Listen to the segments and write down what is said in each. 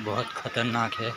बहुत खतरनाक है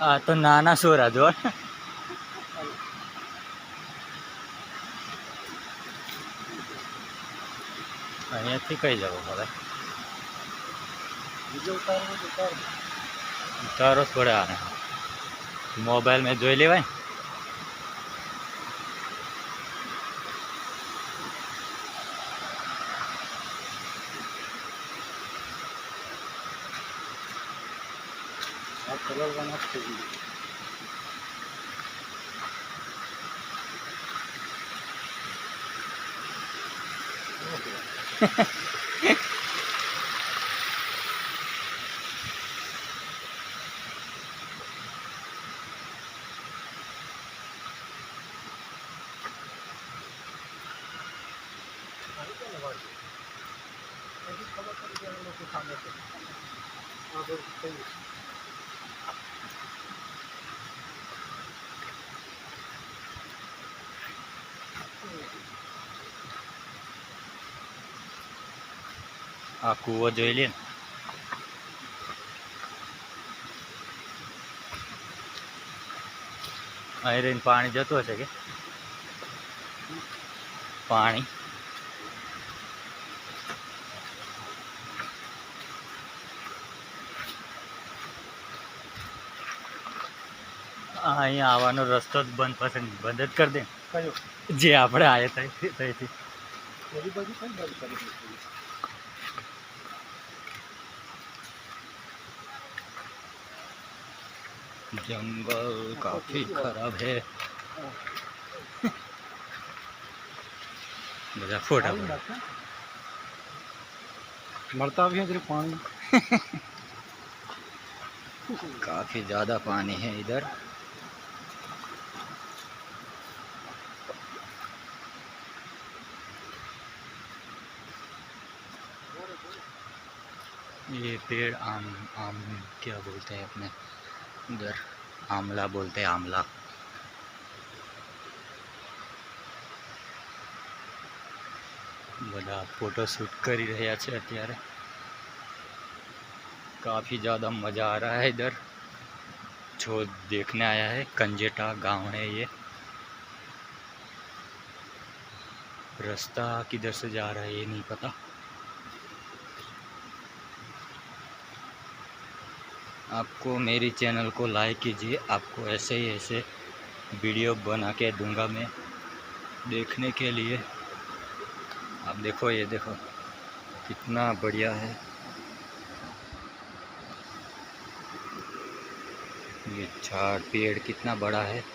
આ તો નાના સોરા જો અહીંયાથી કઈ જવું હવે ઉતારો જ પડે આને મોબાઈલ મેં જોઈ લેવાય और कलर बना चाहिए Thank you. આ કૂવો જોઈ લે અહીં રહીને પાણી જતું હશે કે? પાણી. અહીંયા આવવાનો રસ્તો જ બંધ પસંદ બંધ જ કરી દે. જે આપણે આવ્યા ત્યાંથી जंगल काफ़ी खराब है। मज़ा फोटा मरता भी है तेरे पानी। काफ़ी ज़्यादा पानी है इधर। ये पेड़ आम आम क्या बोलते हैं अपने? उधर आमला बोलते हैं आमला બધા ફોટો શૂટ કરી રહ્યા છે અત્યારે काफ़ी ज़्यादा मज़ा आ रहा है इधर जो देखने आया है कंजेटा गांव है ये रास्ता किधर से जा रहा है ये नहीं पता आपको मेरी चैनल को लाइक कीजिए, आपको ऐसे ही ऐसे वीडियो बना के दूँगा मैं देखने के लिए। आप देखो, ये देखो, कितना बढ़िया है। ये झाड़ पेड़ कितना बड़ा है।